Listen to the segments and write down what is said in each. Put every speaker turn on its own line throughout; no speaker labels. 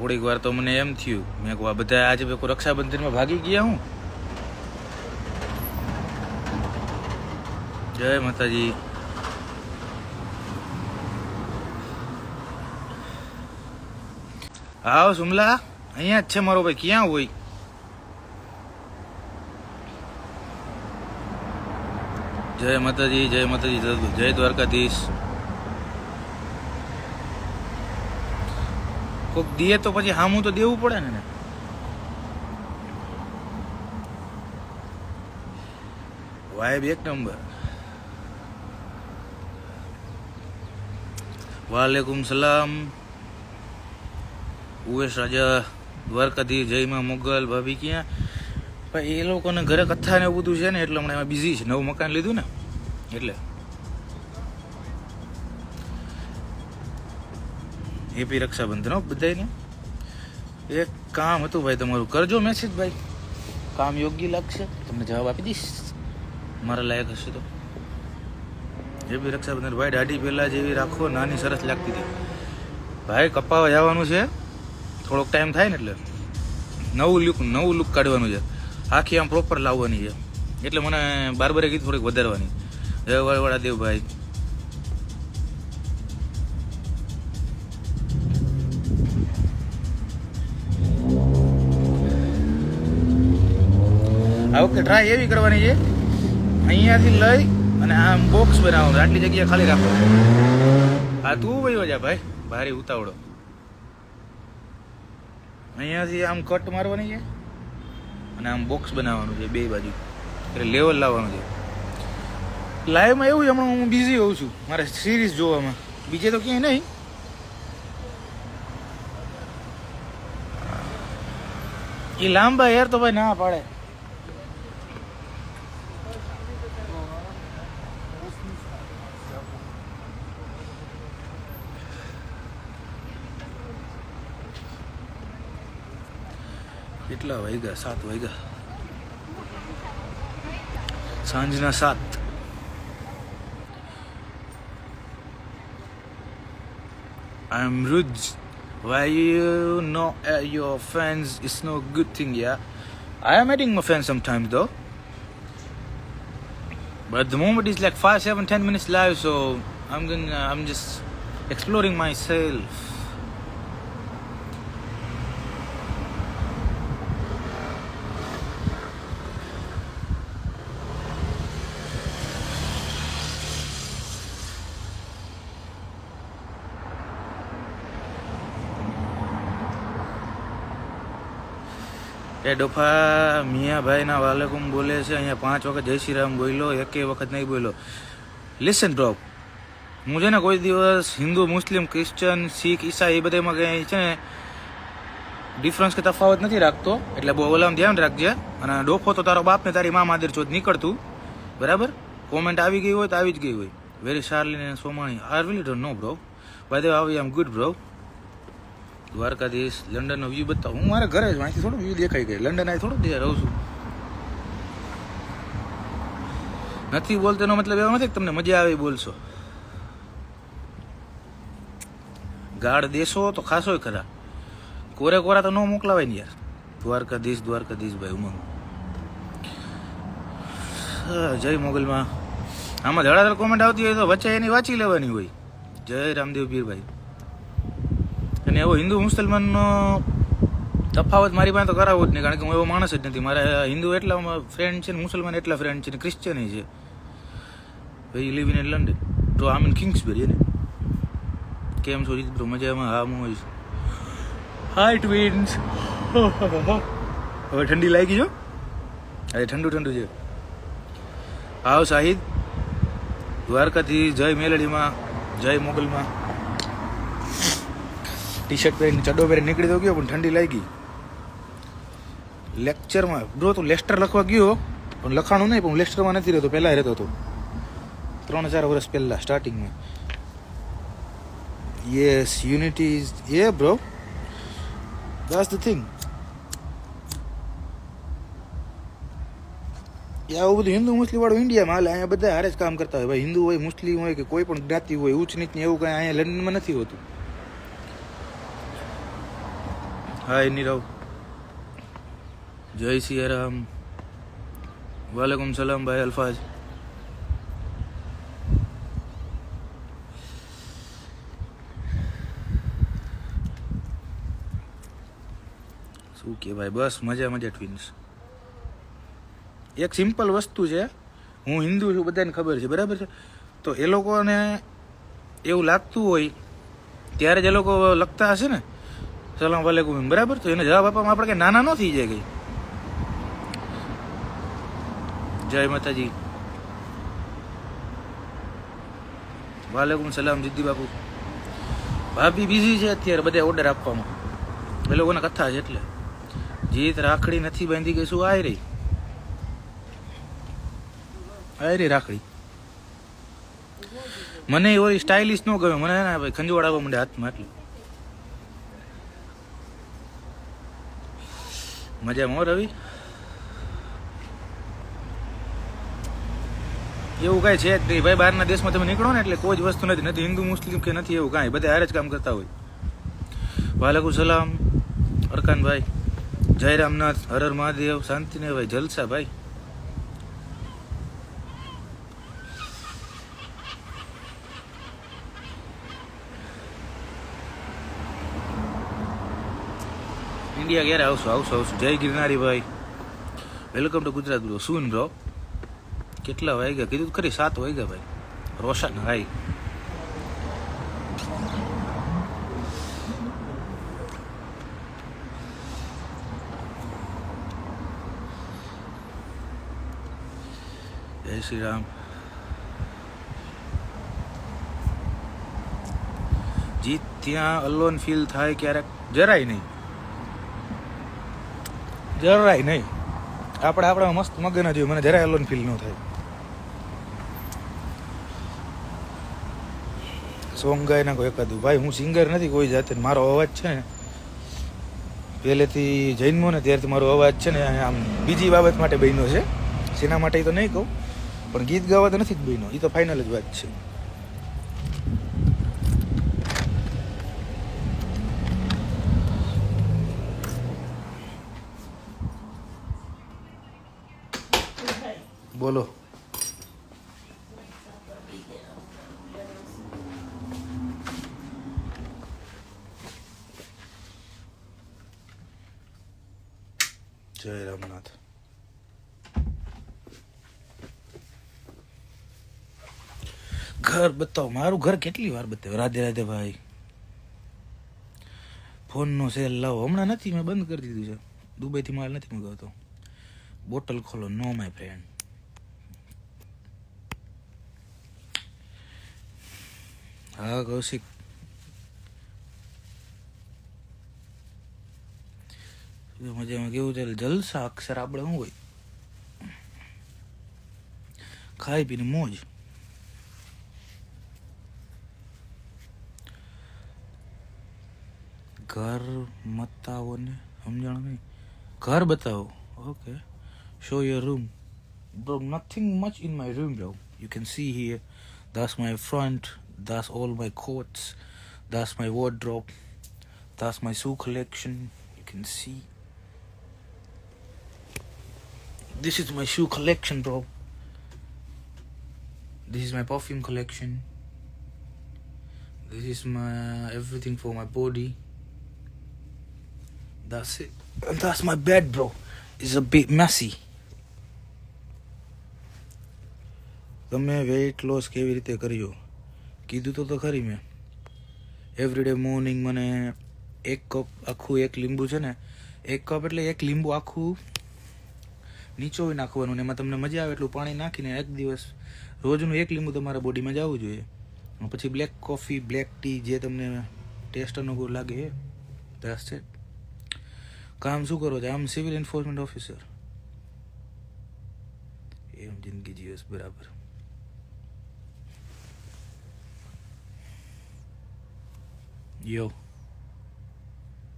થોડીક વાર તો મને એમ થયું, મેં કહું, આ બધા આજે કોઈ રક્ષાબંધનમાં ભાગી ગયા હું? જય માતાજી. આવ સુમલા, અહીંયા જ છે મારો ભાઈ, ક્યાં હોય? જય માતાજી જય માતાજી જય- જય દ્વારકાધીશ. કોક દે તો પછી હામું તો દેવું પડે ને. વાઇબ એક નંબર. વાલેકુમ સલામ. ઉવેશ રાજા દ્વારકાધી જયમાં મુગલ, ભાભી ક્યાં? પણ એ લોકોને ઘરે કથા ને એવું બધું છે ને, એટલે હમણાં એમાં બિઝી છે. નવું મકાન લીધું ને. એટલે. હેપી રક્ષાબંધન હો બધાને એક કામ હતું ભાઈ તમારું, કરજો મેસેજ ભાઈ. કામ યોગ્ય લાગશે તમને જવાબ આપી દઈશ. મારા લાયક હશે તો. હેપી રક્ષાબંધન, ભાઈ દાઢી પહેલાં જેવી રાખો, નાની સરસ લાગતી હતી. ભાઈ, કપાવા જવાનું છે. થોડોક ટાઈમ થાય ને એટલે. નવું લુક નવું લુક કાઢવાનું છે. આખી આમ પ્રોપર લાવવાની છે. એટલે મને બારબરે કીધું થોડીક વધારવાની. જય વાળવાળા દેવ વખતે ટ્રાય એવી કરવાની છે. અહીંયાથી લઈ અને આમ બોક્સ બનાવવાનું આટલી જગ્યા ખાલી રાખો. આ તું વયો જા ભાઈ. ભારે ઉતાવળો. અહીંયાથી આમ કટ મારવાની છે અને આમ બોક્સ બનાવવાનું છે બે બાજુ. એટલે લેવલ લાવવાનું છે. લાઈવમાં એવું છે, હમણાં હું બિઝી હોઉં છું. મારે સિરીઝ જોવામાં. બીજે તો ક્યાંય નહીં. એ લાંબા એર તો ભાઈ ના પાડે. કેટલા વાગ્યા સાત વાગ્યા સાંજના સાત I am rude. Why you know uh, your fans is no good thing, yeah. I am adding my fans sometimes though. But at the moment it's like five, seven, ten minutes live, so I'm gonna I'm just exploring myself. એ ડોફા મિયાભાઈના વાલેકુમ બોલે છે, અહીંયા પાંચ વખત જય શ્રી રામ બોલ્યો એકે વખત નહીં બોલ્યો. લિસન ડ્રોપ હું છે ને કોઈ દિવસ હિન્દુ, મુસ્લિમ, ક્રિશ્ચન, શીખ, ઈસાઈ, એ બધામાં કંઈ છે ને ડિફરન્સ કે તફાવત નથી રાખતો, એટલે બહુ ઓલામ ધ્યાન રાખજે. અને ડોફો તો તારો બાપ ને તારી મા માદર ચોથ નીકળતું. બરાબર? કોમેન્ટ આવી ગઈ હોય તો આવી જ ગઈ હોય. Very શાર્લી Somani. Are will don't know bro bye the આવી આમ ગુડ બ્રો દ્વારકાધીશ, લંડનનો વ્યૂ બતાવો. હું મારા ઘરે જ. અહીંથી થોડું વ્યૂ દેખાઈ ગઈ લંડન અહીં થોડું રહું છું. નથી બોલતો એનો મતલબ એવો નથી કે તમને મજા આવે બોલશો. ગાઢ દેશો તો ખાસો ખરા. કોરે કોરા તો ન મોકલાવાય ને યાર. દ્વારકાધીશ દ્વારકાધીશ ભાઈ, ઉમંગ. જય મોગલમાં. આમાં ધડાધડ કોમેન્ટ આવતી હોય તો વચ્ચે એની વાંચી લેવાની હોય. જય રામદેવ પીરભાઈ. અને એવો હિન્દુ મુસલમાનનો તફાવત મારી પાસે તો કરાવવો જ નહીં, કારણ કે હું એવો માણસ જ નથી. મારા હિન્દુ એટલા ફ્રેન્ડ છે ને મુસલમાન એટલા ફ્રેન્ડ છે ને ક્રિશ્ચિયન છે. ભાઈ લિવ ઇન લંડન તો આમ ઇન કિંગ્સબરી ને કેમ છો જીત બ્રો મજામાં? હા, હું હોઈશ હાય ટ્વિન્સ હવે ઠંડી લાગી જો. અરે ઠંડુ ઠંડુ છે. આવ શાહિદ દ્વારકાથી જય મેલડીમાં, જય મોગલમાં. ટી શર્ટ પહેરીને ચડ્ડો પહેરી નીકળી તો ગયો, પણ ઠંડી લાગી. લેક્ચરમાં બ્રો તું લેસ્ટર લખવા ગયો, પણ લખાણું નહીં, પણ લેસ્ટરમાં નથી રહેતો પહેલાં રહેતો હતો. ત્રણ ચાર વર્ષ પહેલાં સ્ટાર્ટિંગમાં yes unity is yeah bro That's thing. એ આવું બધું હિન્દુ મુસ્લિમ વાળું ઇન્ડિયામાં હાલે, અહીંયા બધા હારે જ કામ કરતા હોય. ભાઈ, હિન્દુ હોય, મુસ્લિમ હોય કે કોઈ પણ જ્ઞાતિ હોય ઉચ્ચ નીચ એવું કાંઈ અહીંયા લંડનમાં નથી હોતું. હાય નીરવ. જય સિયારામ વાલેકુમ સલામ ભાઈ અલ્ફાજ શું કે ભાઈ? બસ મજા મજા ટ્વિન્સ એક સિમ્પલ વસ્તુ છે. હું હિન્દુ છું, બધાને ખબર છે. બરાબર છે? તો એ લોકોને એવું લાગતું હોય, ત્યારે જ એ લોકો લખતા હશે ને? સલામ વાલેકુમ. બરાબર? તો એને જવાબ આપવામાં આપણે કે નાના ન થઈ જાય કઈ? જય માતાજી. વાલેકુમ સલામ, જીદ્દી બાપુ. ભાભી બિઝી છે અત્યારે બધા ઓર્ડર આપવામાં. એ લોકોને કથા છે એટલે. જીત રાખડી નથી બાંધી ગઈ શું? આય રહી આય રહી રાખડી. મને ઓલી સ્ટાઇલિશ ન ગમે. મને ભાઈ ખંજવાળ આવવા માંડે હાથમાં એટલે. મજામાં રવિ? એવું કાંઈ છે ભાઈ, બહારના દેશમાં તમે નીકળો ને એટલે કોઈ જ વસ્તુ નથી. નથી હિન્દુ, મુસ્લિમ કે નથી એવું કાંઈ. બધા હારે જ કામ કરતા હોય. વાલેકુમ સલામ. અરકાનભાઈ. જય રામનાથ. હર હર મહાદેવ. શાંતિને ભાઈ. જલસા, ભાઈ. ઇન્ડિયા ક્યારે આવશો આવશો આવશો. જય ગિરનારી ભાઈ વેલકમ ટુ ગુજરાત બ્રો શું બ્રો કેટલા વાગ્યા? કીધું ખરી, સાત વાગ્યા ભાઈ. રોશન હાઈ જય શ્રી રામ. જીત ત્યાં અલોન ફીલ થાય ક્યારેક જરાય નહીં. જરાય નહીં. આપણે આપણે મસ્ત મગન જ મને જરાય એલોન ફીલ ન થાય. સોંગ ગાય નાખો એકાદું ભાઈ, હું સિંગર નથી કોઈ જાતે મારો અવાજ છે ને, પહેલેથી જન્મો ને ત્યારથી મારો અવાજ છે ને, આમ બીજી બાબત માટે બન્યો છે. સેના માટે તો નહીં કહું, પણ ગીત ગાવા તો નથી જ બન્યો. એ તો ફાઇનલ જ વાત છે. બોલો. જય રામનાથ. ઘર બતાવો, મારું ઘર કેટલી વાર બતાવ્યું? રાધે રાધે ભાઈ. ફોનનો સેલ લાવો. હમણાં નથી, મેં બંધ કરી દીધું છે. દુબઈથી માલ નથી મંગાવતો. બોટલ ખોલો, નો માય ફ્રેન્ડ. હા કૌશિક મજામાં કેવું ચાલે જલસા અક્ષર આપણે શું હોય ખાઈ પીને મોજ ઘર બતાવો ને સમજણ નહીં ઘર બતાવો okay show your room bro nothing much in my room bro you can see here that's my front that's all my coats that's my wardrobe that's my shoe collection you can see this is my shoe collection bro this is my perfume collection this is my everything for my body that's it and that's my bed bro it's a bit messy તમે weight loss કેવી રીતે કર્યો કીધું તો તો ખરી મેં. Every day morning મને એક કપ આખું એક લીંબુ છે ને, એક કપ એટલે એક લીંબુ આખું નીચોવી નાખવાનું ને એમાં તમને મજા આવે એટલું પાણી નાખીને એક દિવસ રોજનું એક લીંબુ તમારા બોડીમાં જવું જોઈએ. પછી બ્લેક કોફી બ્લેક ટી જે તમને ટેસ્ટ અનુકૂળ લાગે એ દસ છે કામ શું કરો છો? આમ સિવિલ એન્ફોર્સમેન્ટ ઓફિસર એમ જિંદગી જીવસ બરાબર. Yo.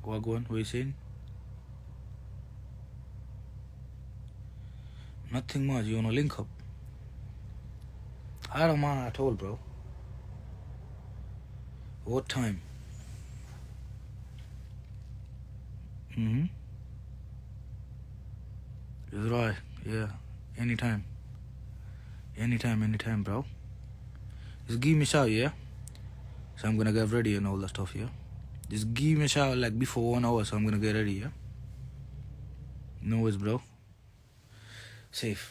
Wagwan, what you saying? Nothing much. You wanna link up? I don't mind at all, bro. What time? Mm-hmm. It's right. Yeah. Anytime. Anytime, anytime, bro. Just give me a shout, yeah? So I'm gonna get ready and all that stuff here. Just give me a shower like before one hour, so I'm gonna get ready, yeah? No worries, bro. Safe.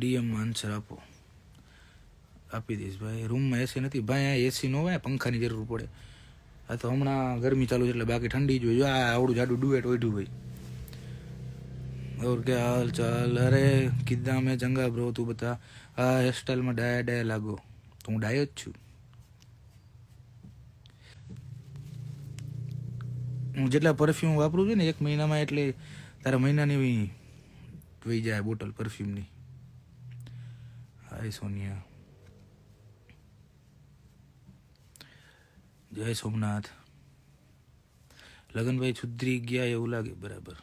DM answer આપો આપી દઈશ ભાઈ રૂમમાં એસી નથી. ભાઈ આ એસી ન હોય પંખાની જરૂર પડે. આ તો હમણાં ગરમી ચાલુ છે એટલે બાકી ઠંડી જ જોઈ આ આવડું જાડું ડુએટ ઓઢ્યું ભાઈ ઓર કે હાલ ચાલ અરે કિદ્દા મેં જંગા બ્રો તું બતા. આ હેરસ્ટાઈલમાં ડાયા ડાયા લાગો. હું ડાયો જ છું. હું જેટલા પરફ્યુમ વાપરું છું ને, એક મહિનામાં એટલે તારા મહિનાની વહી જાય બોટલ પરફ્યુમની હાય સોનિયા. જય સોમનાથ. લગનભાઈ સુધરી ગયા એવું લાગે, બરાબર.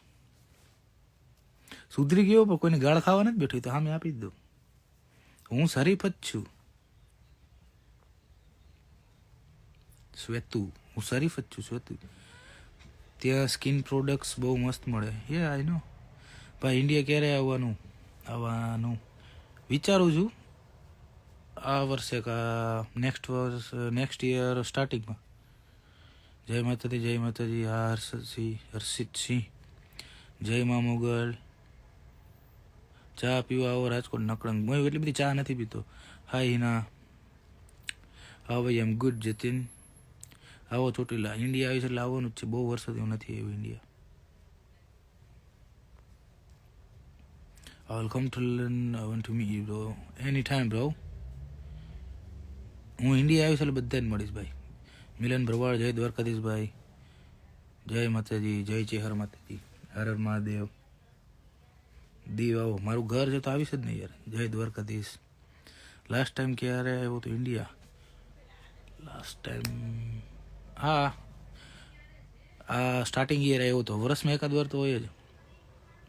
સુધરી ગયો, પણ કોઈને ગાળ ખાવા નથી બેઠો તો મેં આપી દઉં. હું શરીફ જ છું. શ્વેતુ હું શરીફ જ છું શ્વેતુ ત્યાં સ્કિન પ્રોડક્ટ્સ બહુ મસ્ત મળે. એ આઈ નો ભાઈ ઇન્ડિયા ક્યારે આવવાનું? આવવાનું. વિચારું છું. આ વર્ષે કા નેક્સ્ટ વર્ષ નેક્સ્ટ યર સ્ટાર્ટિંગમાં જય માતાજી જય માતાજી. હા, હર્ષદસિંહ, હર્ષિતસિંહ. જય મા મુગલ. ચા પીવા આવો, રાજકોટ નકળંગ. હું એટલી બધી ચા નથી પીતો. હાય, હિના. હા, ભાઈ એમ ગુડ જતીન. આવો ચોટીલા ઇન્ડિયા આવી છે એટલે આવવાનું જ છે. બહુ વર્ષોથી હું નથી આવ્યું India. I will come to London. I want to meet bro any time bro હું ઇન્ડિયા આવીશ એટલે બધા જ મળીશ, ભાઈ. મિલન ભરવાડ, જય દ્વારકાધીશ, ભાઈ. જય માતાજી, જય ચેહર માતાજી. હર હર મહાદેવ. દીવ આવો. મારું ઘર છે તો આવીશ જ નહીં યાર. જય દ્વારકાધીશ. લાસ્ટ ટાઈમ ક્યારે આવ્યો તો ઇન્ડિયા? લાસ્ટ ટાઈમ હા. આ સ્ટાર્ટિંગ યર આવ્યો તો. વર્ષમાં એકાદ વાર તો હોય જ.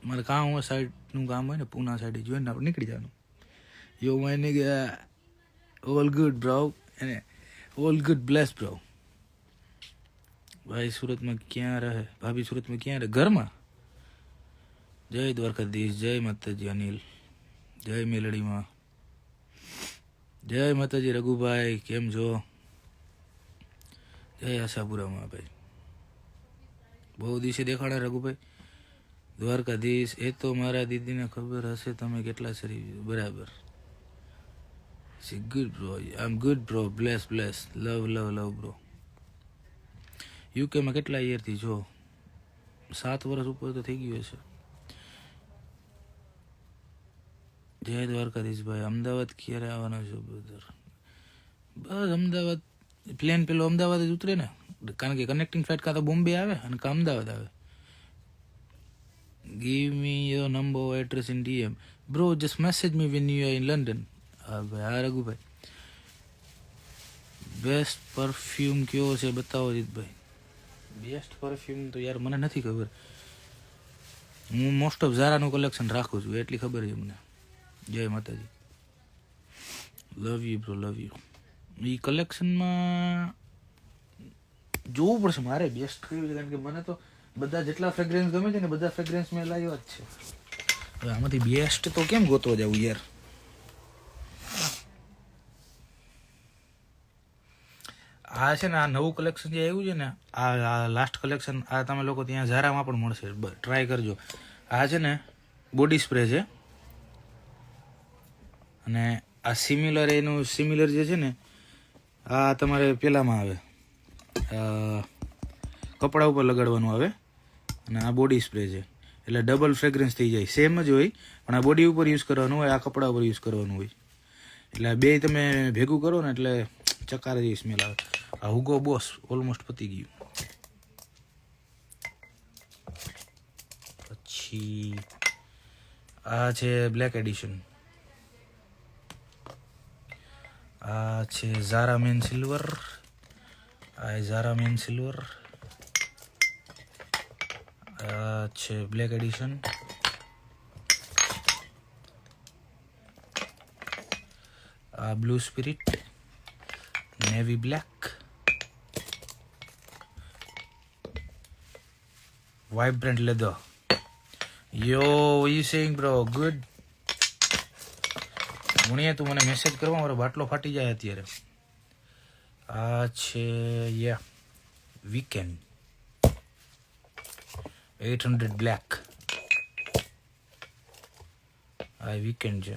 મારે કામ હોય, સાઈડનું કામ હોય ને, પૂના સાઈડે જોઈને આપણે નીકળી જવાનું. યો માયને ગયા ઓલ ગુડ બ્રો એને ઓલ ગુડ બ્લેસ બ્રો ભાઈ સુરતમાં ક્યાં રહે? ભાભી સુરતમાં ક્યાં રહે? ઘરમાં? જય દ્વારકાધીશ, જય માતાજી, અનિલ. જય મેલડીમાં. જય માતાજી, રઘુભાઈ, કેમ છો? જય આશાપુરામાં ભાઈ. બહુ દિવસે દેખાડા રઘુભાઈ. દ્વારકાધીશ, એ તો મારા દીદીને ખબર હશે તમે કેટલા શરીર, બરાબર. See good bro I am good bro bless bless love love love bro યુકેમાં કેટલા યરથી જો સાત વર્ષ ઉપર તો થઈ ગયું હશે. જય દ્વારકાધીશ ભાઈ, અમદાવાદ ક્યારે આવવાનો છો બ્રધર બસ અમદાવાદ પ્લેન પેલો અમદાવાદ જ ઉતરે ને? કારણ કે કનેક્ટિંગ ફ્લાઇટ કાં તો બોમ્બે આવે અને કાં અમદાવાદ આવે. Give me your number address in DM bro just message me me you in London હા ભાઈ, હા, રઘુભાઈ. બેસ્ટ પરફ્યુમ કયો છે, બતાવો જીતભાઈ બેસ્ટ પરફ્યુમ તો યાર મને નથી ખબર. હું મોસ્ટ ઓફ ઝારાનું કલેક્શન રાખું છું, એટલી ખબર છે મને જય Mataji. Love you bro love you એ કલેક્શનમાં જોવું પડશે મારે બેસ્ટ કયું કારણ કે મને તો બધા જેટલા ફ્રેગ્રન્સ ગમે છે ને બધા ફ્રેગ્રન્સ મેં લાવ્યા જ છે. હવે આમાંથી બેસ્ટ તો કેમ ગોતવા જવું યાર? આ છે ને આ નવું કલેક્શન જે આવ્યું છે ને, આ લાસ્ટ કલેક્શન આ તમે લોકો ત્યાં ઝારામાં પણ મળશે. ટ્રાય કરજો. આ છે ને બોડી સ્પ્રે છે. અને આ સિમિલર એનું સિમિલર જે છે ને આ તમારે પેલામાં આવે. કપડા ઉપર લગાડવાનું આવે. અને આ બોડી સ્પ્રે છે. એટલે ડબલ ફ્રેગ્રન્સ થઈ જાય. સેમ જ હોય, પણ આ બોડી ઉપર યુઝ કરવાનું હોય, આ કપડા ઉપર યુઝ કરવાનું હોય. એટલે બે તમે ભેગું કરો ને એટલે ચકાર જેવી સ્મેલ આવે. આ હુગો બોસ ઓલમોસ્ટ પતી ગયું. પછી આ છે બ્લેક એડિશન આ છે ઝારા મેન સિલ્વર આ ઝારા મેન સિલ્વર આ છે બ્લેક એડિશન આ blue spirit navy black vibrant leather. Yo, what you saying, bro? Good. મુણીએ તું મને મેસેજ કરવા મારો બાટલો ફાટી જાય અત્યારે. આ છે yeah weekend at hundred black આ વીકેન્ડ છે.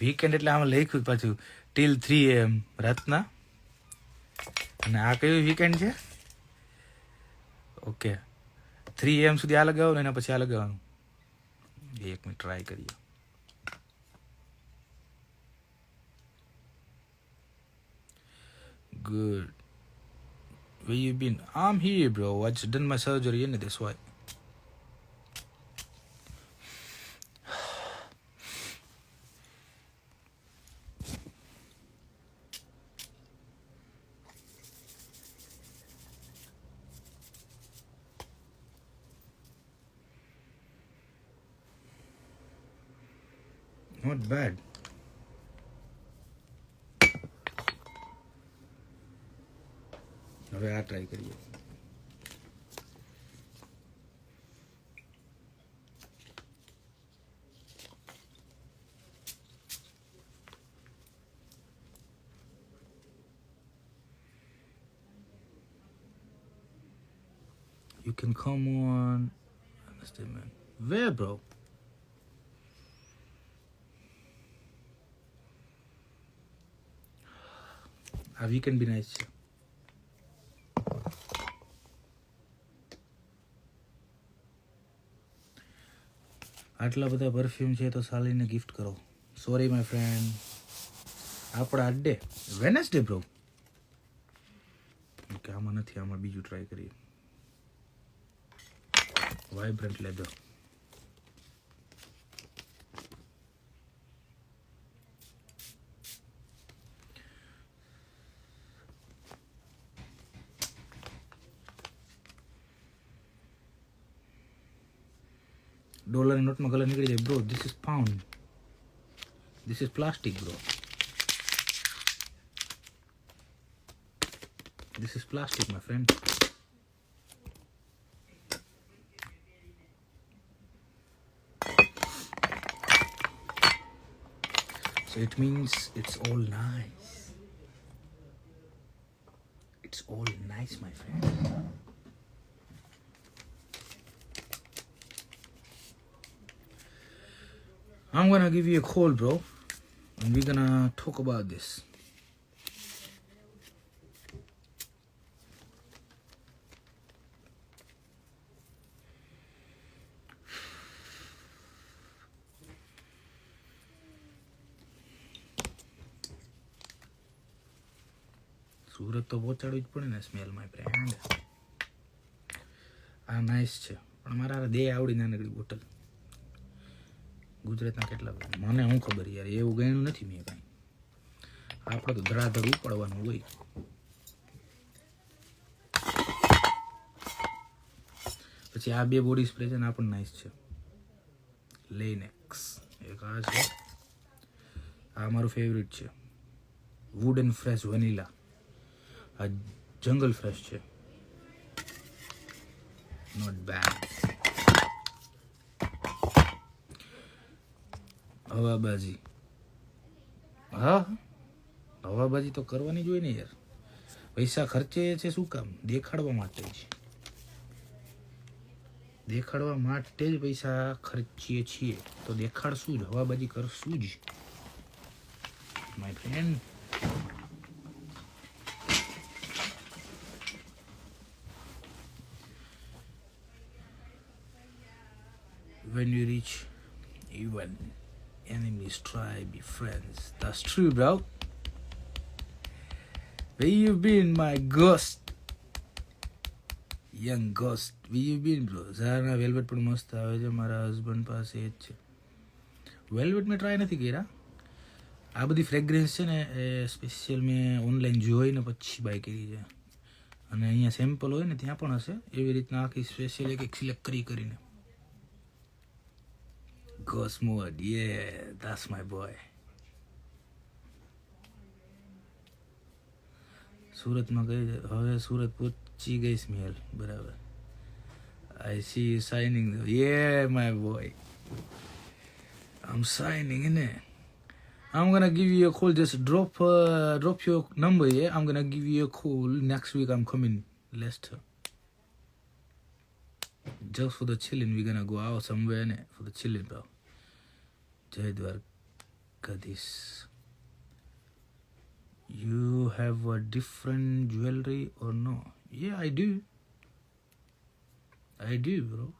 વીકેન્ડ એટલે આમાં લખ્યું પાછું ટીલ થ્રી એમ રાતના. અને આ કયું વીકેન્ડ છે? ઓકે થ્રી એમ સુધી આ લગાવવાનું એના પછી આ લગાવવાનું. એક મિનિટ ટ્રાય કરીએ. Good. Where you been? I'm here, bro. I just done my surgery, and that's why. Not bad. હવે આ ટ્રાય કરીએ You can come on. Understand, man. Where, bro? આ વીકેન્ડ બી નાઇસ છે આટલા બધા પરફ્યુમ છે તો સાલીને ગિફ્ટ કરો. સોરી માય ફ્રેન્ડ આપણા અડ્ડે વેનસડે બ્રો ઓકે આમાં નથી, આમાં બીજું ટ્રાય કરીએ. વાઇબ્રન્ટ લેધર ડોલરની નોટમાં કલર નીકળી જાય bro this is pound this is plastic bro this is plastic my friend So it means it's all nice. It's all nice, my friend. I'm gonna give you a call, bro, and we're gonna talk about this. Surat તો પહોંચાડવું જ પડે ને smell my friend આ nice છે પણ મારા દે આવડી નાનકડી બોટલ ગુજરાતના કેટલા મને હું ખબર યાર, એવું ગણ્યું નથી મેં કાંઈ. આપણે તો ધરાધર ઉપાડવાનું હોય. પછી આ બે બોડી સ્પ્રે છે ને, આ પણ નાઇસ છે. લેનેક્સ એક આ છે. આ મારું ફેવરિટ છે. વુડ એન્ડ ફ્રેશ વનીલા આ જંગલ ફ્રેશ છે. નોટ બેડ હવાબાજી. હા? હવાબાજી તો કરવાની જ હોય ને યાર. પૈસા ખર્ચે છે શું કામ? દેખાડવા માટે જ. દેખાડવા માટે જ પૈસા ખર્ચીએ છીએ. તો દેખાડશું જ, હવાબાજી કરશું જ. My friend when you reach even. Enemies try be friends. That's true, bro. Where you been, my ghost? Young ghost we you been bro ઝારના velvet પણ મસ્ત આવે છે મારા હસબન્ડ પાસે જ છે વેલ્વેટ મેં ટ્રાય નથી કર્યા આ બધી ફ્રેગ્રન્સ છે ને એ સ્પેશિયલ મેં ઓનલાઈન જોઈને પછી બાય કરી છે અને અહીંયા સેમ્પલ હોય ને ત્યાં પણ હશે એવી રીતના આખી સ્પેશિયલ એક એક સિલેક્ટ કરી કરીને Ghost mode, yeah, that's my boy. સુરતમાં ગઈ હવે સુરત પહોંચી ગઈ સ્મેલ બરાબર I see you signing. though. Yeah, my boy. I'm signing, innit? I'm gonna give you a call. Just drop, uh, drop your number. Yeah, I'm gonna give you a call next week. I'm coming, Leicester. Just for the chilling, we're gonna go out somewhere, innit? For the chilling, bro. Jai Dwarkadis. You have a different jewelry or no? Yeah, I do. I do, bro.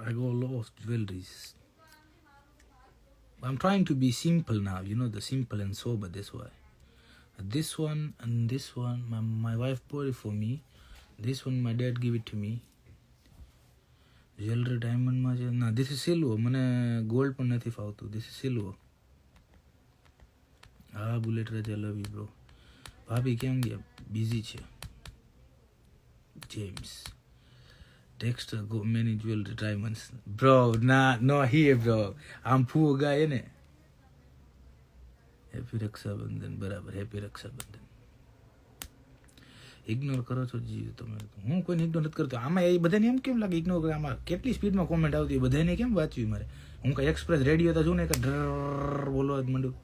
I got a lot of jewelries. I'm trying to be simple now, you know, the simple and sober this way. This one and this one, my, my wife bought it for me. This one, my dad gave it to me. Jewellery ડાયમંડમાં છે ના this is silver મને gold પણ નથી ફાવતું this is silver હા bullet Raja love you bro ભાભી કેમ ગયા બિઝી છે James Dexter got many jewelry diamonds. Bro, nah, not here, bro. I'm poor guy, innit? Happy Rakshabandhan બરાબર હેપી રક્ષાબંધન ઇગ્નોર કરો છો? જી, તમે હું કોઈને ઇગ્નોર નથી કરતો. આમાં એ બધાને એમ કેમ લાગે? ઇગ્નોર કરે. આમાં કેટલી સ્પીડમાં કોમેન્ટ આવતી બધાને કેમ વાંચવી મારે? હું કઈ એક્સપ્રેસ રેડિયો તો છું ને કે ડ્રર બોલવા જ માંડું.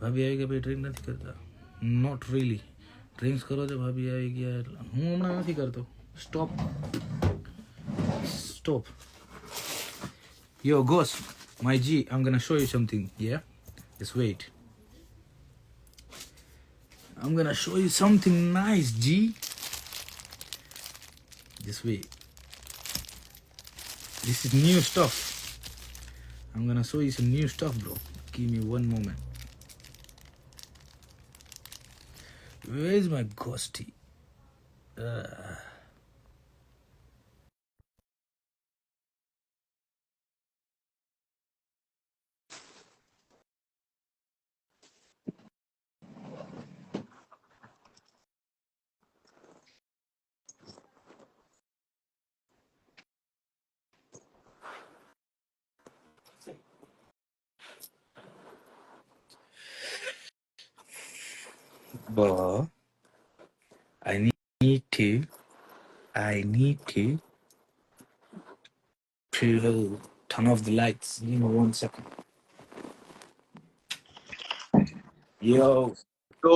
ભાભી આવી ગયા, ભાઈ ડ્રિંક નથી કરતા. નોટ રીલી ડ્રિંક્સ કરો છો ભાભી, આવી ગયા એટલે હું હમણાં નથી કરતો. સ્ટોપ સ્ટોપ યો ગોસ માય જી આમ gonna show you something yeah Just wait. I'm gonna show you something nice, G. This way. This is new stuff. I'm gonna show you some new stuff, bro. Give me one moment. Where is my ghosty? Uh, I need, need to, I need to, to turn off the lights. Give me one second. Yo,